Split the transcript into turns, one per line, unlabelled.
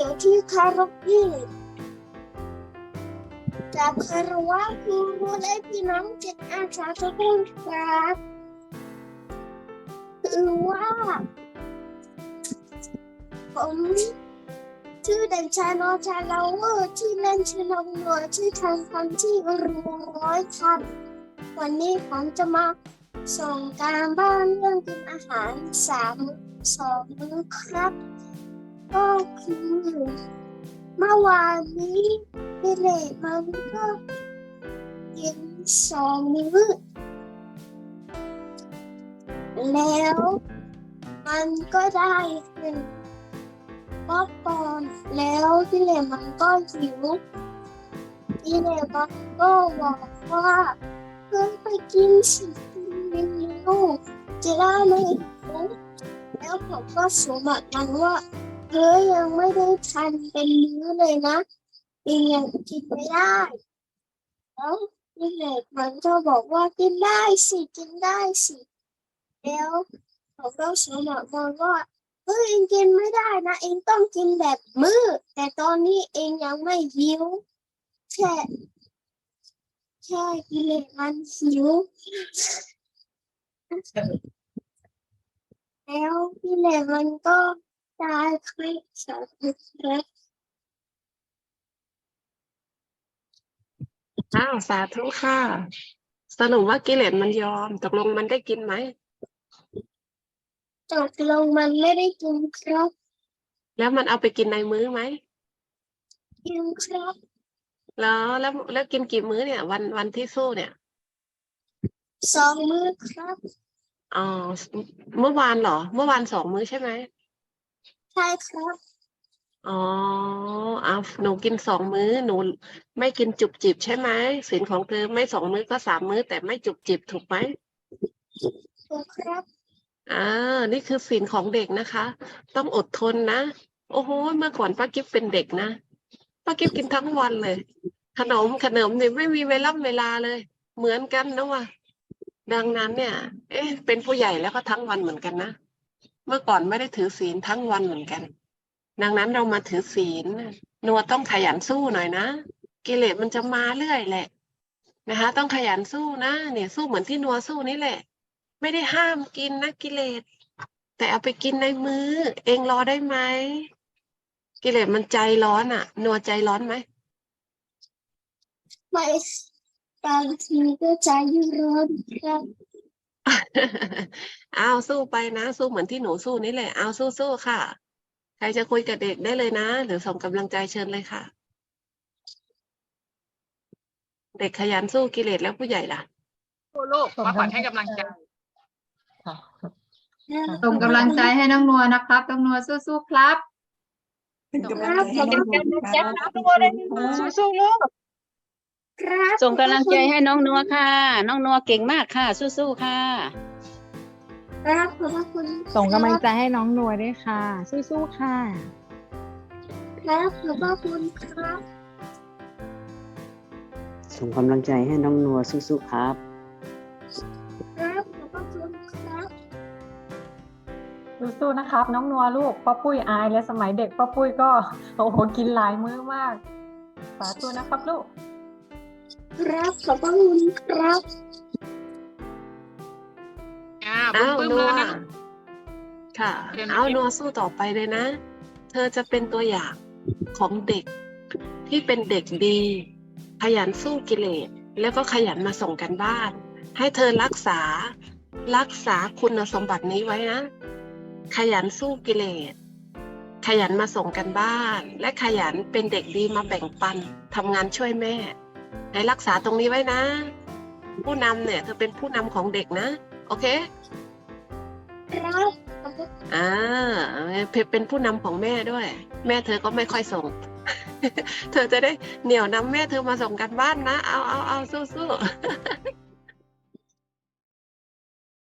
ย์หมอเขียวที่คารพยิ่งจากคารวะครูรู้และพี่น้องจิตอาสาทุกคนครับคือว่า ผมชื่อเด็กชายนอชาลาเวอร์ชื่อเล่นชื่อนองหนวดชื่อทางคำที่ร้อยครับ วันนี้ผมจะมาส่งการบ้านเรื่องกินอาหารสามสองมื้อครับ ก็คือเมื่อวานนี้พี่เล็กมันก็กินสองมื้อแล้วมันก็ได้ขึ้นป๊อปคอนแล้วพี่เล็กมันก็หิวพี่เล็กมันก็บอกว่าเพิ่งไปกินสิกินเร็วจะได้ไม่หิวแล้วผมก็สวมบัติมันว่า เธอยังไม่ได้ทานเป็นมื้อเลยนะยังยังกินไม่ได้แล้วพี่เล็กมันก็บอกว่ากินได้สิกินได้สิแล้วผมก็สวนบอกมันว่าเฮ้ยเองกินไม่ได้นะเองต้องกินแบบมื้อแต่ตอนนี้เองยังไม่หิวแค่แค่กิเลสมันหิวแล้วกิเลสมันก็ ได้ครับสาธุครับ
อ้าวสาธุค่ะ สรุปว่ากิเลสมันยอม ตกลงมันได้กินไหม
ตกลงมันไม่ได้กินครับ
แล้วมันเอาไปกินในมื้อไหม
กินครับ
แล้วแล้วแล้วกินกี่มื้อเนี่ย วันวันที่สู้เนี่ย
สองมือครับ
อ๋อเมื่อวานเหรอ เมื่อวานสองมื้อใช่ไหม
ใช่ครับ
อ๋อเอาหนูกินสองมื้อ หนูไม่กินจุบจิบใช่ไหมศีลของเธอไม่สองมื้อก็สามมื้อ แต่ไม่จุบจิบถูกไหม
ถูกครับ
อ่านี่คือศีลของเด็กนะคะ ต้องอดทนนะ โอ้โหเมื่อก่อนป้ากิฟเป็นเด็กนะป้ากิฟกินทั้งวันเลย ขนมขนมเนี่ยไม่มีเวลาเวลาเลย เหมือนกันนะว่ะดังนั้นเนี่ย เอ๊ะ เป็นผู้ใหญ่แล้วก็ทั้งวันเหมือนกันนะเมื่อก่อนไม่ได้ถือศีลทั้งวันเหมือนกัน ดังนั้นเรามาถือศีลนัวต้องขยันสู้หน่อยนะ กิเลสมันจะมาเรื่อยแหละนะคะ ต้องขยันสู้นะเนี่ยสู้เหมือนที่นัวสู้นี่แหละ ไม่ได้ห้ามกินนะกิเลส แต่เอาไปกินในมือ เองรอได้ไหมกิเลสมันใจร้อนอะ นัวใจร้อนไหม
ไม่บางทีก็ใจร้อนครับ
เอาสู้ไปนะ สู้เหมือนที่หนูสู้นี่แหละ เอาสู้ๆค่ะ ใครจะคุยกับเด็กได้เลยนะ หรือส่งกำลังใจเชิญเลยค่ะ เด็กขยันสู้กิเลสแล้วผู้ใหญ่ล่ะ
สู้ลูกมาขวัญให้กำลังใจ
ค่ะ
แล้ว
ส่งกำลังใจให้น้องนัวนะครับน้องนัวสู้ๆครับ
เป็นกำลังใจให้น้องนัวครับ
สู้ๆลูก
ครับ
ส่งกำลังใจให้น้องนัวค่ะ น้องนัวเก่งมากค่ะ สู้ๆค่ะ
ครับขอบพระคุณ
ส่งกำลังใจให้น้องนัวด้วยค่ะ สู้ๆค่ะ
ครับขอบพระคุณครับ
ส่งกำลังใจให้น้องนัวสู้ๆครับ
ครับขอบพระคุณครับ
สู้ๆนะครับ น้องนัวลูกป้าปุ้ยอายและสมัยเด็กป้าปุ้ยก็ โอ้โหกินหลายมื้อมากสาธุนะครับลูก
ครับ ขอบพระคุณครับ
อ่า
อ้าว
ปึ้ม
นั
ๆ
ว
แล้วนะ
ค่ะ
เดี๋ยวนะ
เอา
เดี๋ยว
นัวสู้ต่อไปเลยนะ เธอจะเป็นตัวอย่างของเด็กที่เป็นเด็กดี ขยันสู้กิเลส แล้วก็ขยันมาส่งกันบ้าน ให้เธอรักษารักษาคุณสมบัตินี้ไว้นะ ขยันสู้กิเลส ขยันมาส่งกันบ้าน และขยันเป็นเด็กดีมาแบ่งปันทำงานช่วยแม่ ให้รักษาตรงนี้ไว้นะ ผู้นำเนี่ยเธอเป็นผู้นำของเด็กนะ โอเค
ครับขอบพระ
อ่าเพเป็นผู้นำของแม่ด้วย แม่เธอก็ไม่ค่อยส่ง เธอจะได้เหนี่ยวนำแม่เธอมาส่งกันบ้านนะ เอาเอาเอาสู้สู้